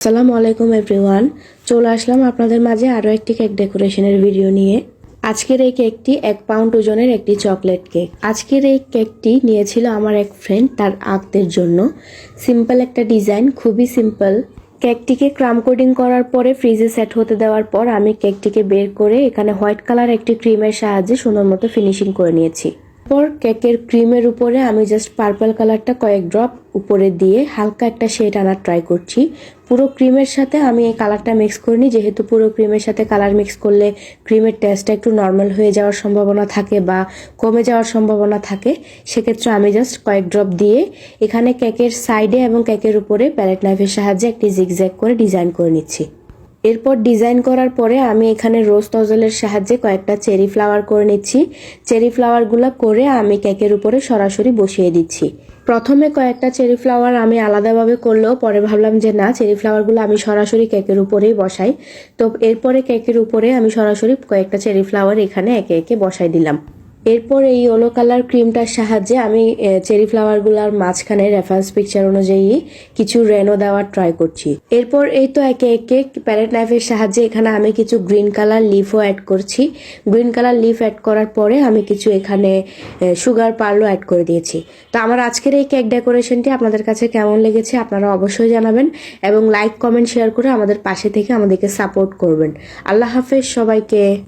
আসসালামু আলাইকুম এভরিওয়ান চলে আসলাম আপনাদের মাঝে আরও একটি কেক ডেকোরেশনের ভিডিও নিয়ে। আজকের এই কেকটি এক পাউন্ড ওজনের একটি চকলেট কেক আজকের এই কেকটি নিয়েছিল আমার এক ফ্রেন্ড তার আঁকদের জন্য। সিম্পল একটা ডিজাইন খুবই সিম্পল কেকটিকে ক্রাম কোডিং করার পরে ফ্রিজে সেট হতে দেওয়ার পর আমি কেকটিকে বের করে এখানে হোয়াইট কালার একটি ক্রিমের সাহায্যে সুন্দর মতো ফিনিশিং করে নিয়েছি। কেকের ক্রিমের উপরে আমি জাস্ট পার্পল কালারটা কয়েক ড্রপ উপরে দিয়ে হালকা একটা শেড আনার ট্রাই করছি। পুরো ক্রিমের সাথে আমি এই কালারটা মিক্স করিনি যেহেতু পুরো ক্রিমের সাথে কালার মিক্স করলে ক্রিমের টেস্টটা একটু নর্মাল হয়ে যাওয়ার সম্ভাবনা থাকে বা কমে যাওয়ার সম্ভাবনা থাকে, সেক্ষেত্রে আমি জাস্ট কয়েক ড্রপ দিয়ে এখানে কেকের সাইডে এবং কেকের উপরে প্যালেট নাইফের সাহায্যে একটি জিগজ্যাগ করে ডিজাইন করে নিচ্ছি। এরপর ডিজাইন করার পরে আমি এখানে রোজ নজলের সাহায্যে কয়েকটা চেরি ফ্লাওয়ার করে নিচ্ছি। চেরি ফ্লাওয়ারগুলো করে আমি কেকের উপরে সরাসরি বসিয়ে দিচ্ছি। প্রথমে কয়েকটা চেরি ফ্লাওয়ার আমি আলাদাভাবে করলেও পরে ভাবলাম যে না, চেরি ফ্লাওয়ারগুলো আমি সরাসরি কেকের উপরেই বসাই। তো এরপরে কেকের উপরে আমি সরাসরি কয়েকটা চেরি ফ্লাওয়ার এখানে একে একে বসাই দিলাম। এরপর এই ইয়েলো কালার ক্রিমটার সাহায্যে আমি চেরি ফ্লাওয়ারগুলোর মাঝখানে রেফারেন্স পিকচার অনুযায়ী কিছু রেনো দেওয়ার ট্রাই করছি। এরপর এই তো একে একে প্যালেট নাইফের সাহায্যে এখানে আমি কিছু গ্রিন কালার লিফও অ্যাড করছি। গ্রিন কালার লিফ অ্যাড করার পরে আমি কিছু এখানে সুগার পার্লও অ্যাড করে দিয়েছি। তো আমার আজকের এই কেক ডেকোরেশনটি আপনাদের কাছে কেমন লেগেছে আপনারা অবশ্যই জানাবেন এবং লাইক কমেন্ট শেয়ার করে আমাদের পাশে থেকে আমাদেরকে সাপোর্ট করবেন। আল্লাহ হাফেজ, সবাইকে